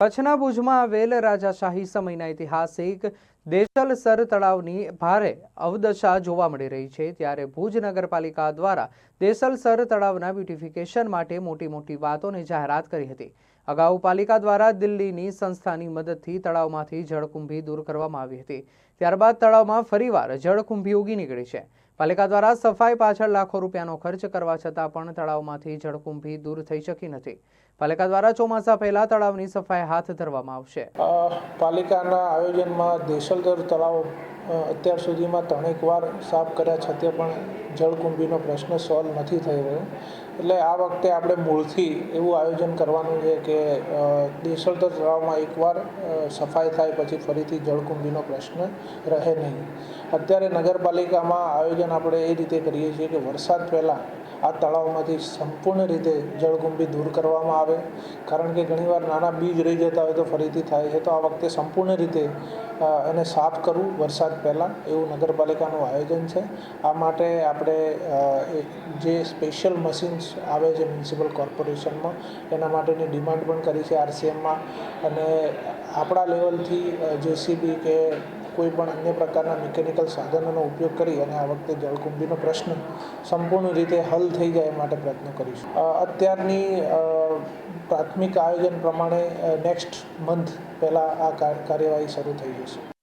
કચ્છના ભુજમાં આવેલ રાજાશાહી સમયના ઐતિહાસિક દેશલસર તળાવની ભારે અવદશા જોવા મળી રહી છે. ત્યારે ભુજ નગરપાલિકા દ્વારા દેશલસર તળાવના બ્યુટિફિકેશન માટે મોટી મોટી વાતોની જાહેરાત કરી હતી. અગાઉ પાલિકા દ્વારા દિલ્હીની સંસ્થાની મદદથી તળાવમાંથી જળકુંભી દૂર કરવામાં આવી હતી. ત્યારબાદ તળાવમાં ફરીવાર જળકુંભી ઉગી નીકળી છે. પાલિકા દ્વારા સફાઈ પાછળ લાખો રૂપિયાનો ખર્ચ કરવા છતાં પણ તળાવમાંથી જળકુંભી દૂર થઈ શકી નથી. પાલિકા દ્વારા ચોમાસા પહેલા તળાવની સફાઈ હાથ ધરવામાં આવશે. પાલિકાના આયોજનમાં દેશલદર તળાવ અત્યાર સુધીમાં ત્રણેક વાર સાફ કર્યા છતાં પણ જળકુંભીનો પ્રશ્ન સોલ્વ નથી થઈ રહ્યો. એટલે આ વખતે આપણે મૂળથી એવું આયોજન કરવાનું છે કે અ, તળાવમાં એકવાર સફાઈ થાય પછી ફરીથી જળકુંભીનો પ્રશ્ન રહે નહીં. અત્યારે નગરપાલિકામાં આયોજન આપણે એ રીતે કરીએ છીએ કે વરસાદ પહેલાં આ તળાવમાંથી સંપૂર્ણ રીતે જળકુંભી દૂર કરવામાં આવે. કારણ કે ઘણીવાર નાના બીજ રહી જતા હોય તો ફરીથી થાય છે. તો આ વખતે સંપૂર્ણ રીતે એને સાફ કરવું વરસાદ પહેલાં એવું નગરપાલિકાનું આયોજન છે. આ માટે આપણે જે સ્પેશિયલ મશીન્સ આવે છે મ્યુનિસિપલ કોર્પોરેશનમાં, એના માટેની ડિમાન્ડ પણ કરી છે આરસીએમમાં. અને આપણા લેવલથી જેસીબી કે કોઈ પણ અન્ય પ્રકારના મિકેનિકલ સાધનોનો ઉપયોગ કરી અને આ વખતે જળકુંભીનો પ્રશ્ન સંપૂર્ણ રીતે હલ થઈ જાય માટે પ્રયત્ન કરીશું. અત્યારની પ્રાથમિક આયોજન પ્રમાણે નેક્સ્ટ મંથ પહેલાં આ કાર- કાર્યવાહી શરૂ થઈ જશે.